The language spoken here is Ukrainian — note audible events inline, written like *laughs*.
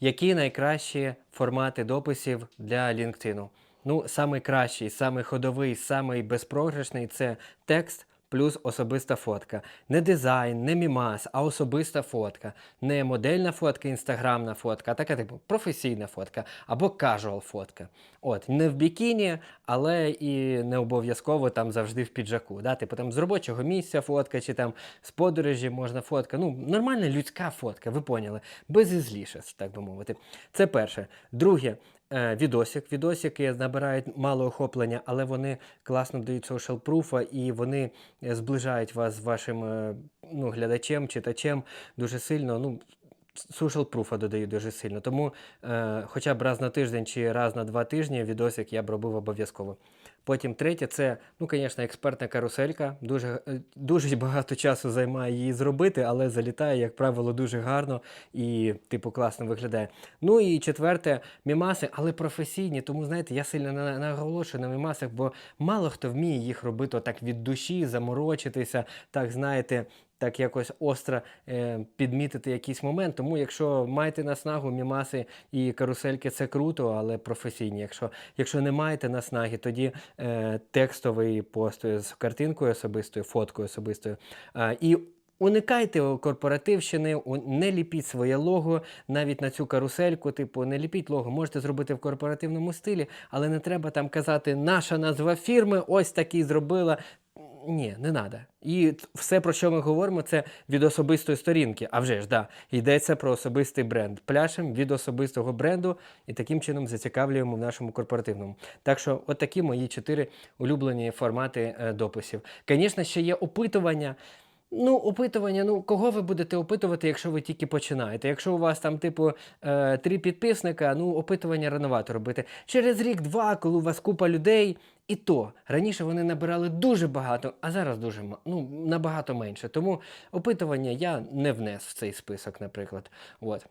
Які найкращі формати дописів для LinkedIn? Ну, самий кращий, самий ходовий, самий безпрограшний це текст плюс особиста фотка. Не дизайн, не мімас, а особиста фотка. Не модельна фотка, інстаграмна фотка, а така типу професійна фотка або кажуал фотка. От, не в бікіні, але і не обов'язково там завжди в піджаку. Да? Типу там з робочого місця фотка, чи там з подорожі можна фотка. Ну, нормальна людська фотка, ви поняли. Без ізліше, так би мовити. Це перше. Друге, відосик. Відосики набирають мало охоплення, але вони класно дають proof і вони е, зближають вас з вашим е, ну, глядачем, читачем дуже сильно. Ну, social proof додають дуже сильно. Тому е, хоча б раз на тиждень чи раз на два тижні відосик я б робив обов'язково. Потім третє, це, ну, звісно, експертна каруселька. Дуже, е, дуже *laughs* багато часу займає її зробити, але залітає, як правило, дуже гарно і, типу, класно виглядає. Ну і четверте, мімаси, але професійні. Тому, знаєте, я сильно наголошую на мімасах, бо мало хто вміє їх робити так від душі, заморочитися, так, знаєте, так якось остро е, підмітити якийсь момент. Тому, якщо маєте наснагу, мімаси і карусельки це круто, але професійні. Якщо, якщо не маєте наснаги, тоді е, текстовий пост з картинкою особистою, фоткою особистою. Е, і Уникайте корпоративщини, не ліпіть своє лого навіть на цю карусельку. Типу, не ліпіть лого. Можете зробити в корпоративному стилі, але не треба там казати наша назва фірми, ось такий зробила. Ні, не треба. І все, про що ми говоримо, це від особистої сторінки. А вже ж, да, йдеться про особистий бренд. Пляшем від особистого бренду і таким чином зацікавлюємо в нашому корпоративному. Так що, от такі мої чотири улюблені формати е, дописів. Звісно, ще є опитування. Ну, опитування, ну кого ви будете опитувати, якщо ви тільки починаєте? Якщо у вас там, типу, е, три підписника, ну опитування рановато робити. Через рік-два, коли у вас купа людей, і то раніше вони набирали дуже багато, а зараз дуже ну, набагато менше. Тому опитування я не внес в цей список, наприклад. От.